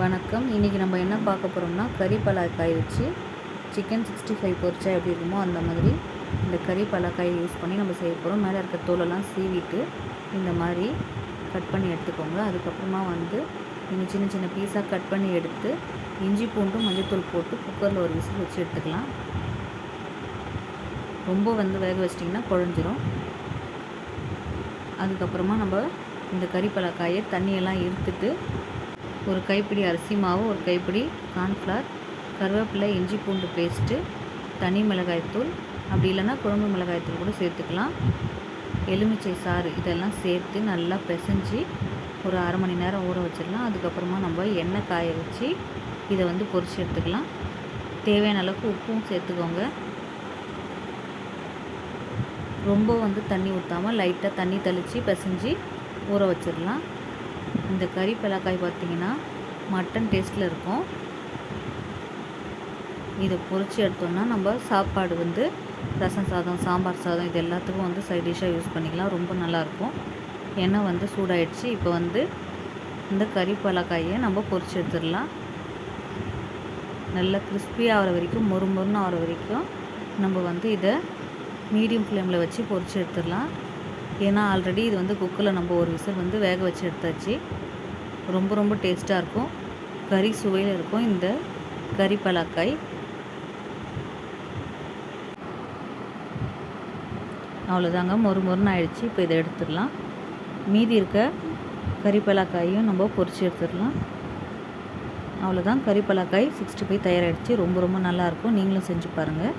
வணக்கம். இன்றைக்கி நம்ம என்ன பார்க்க போகிறோம்னா கறி பலாக்காய் வச்சு சிக்கன் சிக்ஸ்டி ஃபைவ் பொரிச்சா எப்படி இருக்குமோ அந்த மாதிரி இந்த கறி பலாக்காய் யூஸ் பண்ணி நம்ம செய்ய போகிறோம் மேலே இருக்க தோலெல்லாம் சீவிட்டு இந்த மாதிரி கட் பண்ணி எடுத்துக்கோங்க. அதுக்கப்புறமா வந்து நீங்கள் சின்ன சின்ன பீஸாக கட் பண்ணி எடுத்து இஞ்சி பூண்டும் மஞ்சத்தூள் போட்டு குக்கரில் ஒரு விசில் வச்சு எடுத்துக்கலாம். ரொம்ப வந்து வேக வச்சிட்டிங்கன்னா குழஞ்சிரும். அதுக்கப்புறமா நம்ம இந்த கறி பலாக்காயை தண்ணியெல்லாம் இருத்துட்டு ஒரு கைப்பிடி அரிசி மாவு ஒரு கைப்பிடி கார்ன்ஃப்ளவர் கருவேப்பிலை இஞ்சி பூண்டு பேஸ்ட்டு தனி மிளகாய்த்தூள் அப்படி இல்லைன்னா குழம்பு மிளகாய்த்தூள் கூட சேர்த்துக்கலாம். எலுமிச்சை சாறு இதெல்லாம் சேர்த்து நல்லா பிசைஞ்சு ஒரு அரை மணி நேரம் ஊற வச்சிடலாம். அதுக்கப்புறமா நம்ம எண்ணெய் காய வச்சு இதை வந்து பொரிச்சு எடுத்துக்கலாம். தேவையான அளவுக்கு உப்பும் சேர்த்துக்கோங்க. ரொம்ப வந்து தண்ணி ஊற்றாமல் லைட்டாக தண்ணி தெளித்து பிசைஞ்சு ஊற வச்சிடலாம். இந்த கறி பலாக்காய் பார்த்திங்கன்னா மட்டன் டேஸ்ட்டில் இருக்கும். இதை பொரிச்சு எடுத்தோம்னா நம்ம சாப்பாடு வந்து ரசம் சாதம் சாம்பார் சாதம் இது எல்லாத்துக்கும் வந்து சைட் டிஷ்ஷாக யூஸ் பண்ணிக்கலாம். ரொம்ப நல்லாயிருக்கும் எண்ணெய் வந்து சூடாயிடுச்சு. இப்போ வந்து இந்த கறி பலாக்காயை நம்ம பொரிச்சு எடுத்துடலாம். நல்லா கிறிஸ்பி ஆகிற வரைக்கும் மொறு மொறுன்னு ஆகிற வரைக்கும் நம்ம வந்து இதை மீடியம் ஃப்ளேமில் வச்சு பொறிச்சு எடுத்துடலாம். ஏன்னா ஆல்ரெடி இது வந்து குக்கில் நம்ம ஒரு விசில் வந்து வேக வச்சு எடுத்தாச்சு. ரொம்ப ரொம்ப டேஸ்ட்டாக இருக்கும். கறி சுவையில் இருக்கும் இந்த கறி பலாக்காய். அவ்வளோதாங்க மொறு மொறுன்னு ஆயிடுச்சு. இப்போ இதை எடுத்துடலாம். மீதி இருக்க கறி பலாக்காயும் நம்ம பொரிச்சு எடுத்துடலாம். அவ்வளோதான் கறி பலாக்காய் சிக்ஸ்டி ஃபைவ் தயாராகிடுச்சு ரொம்ப ரொம்ப நல்லாயிருக்கும் நீங்களும் செஞ்சு பாருங்கள்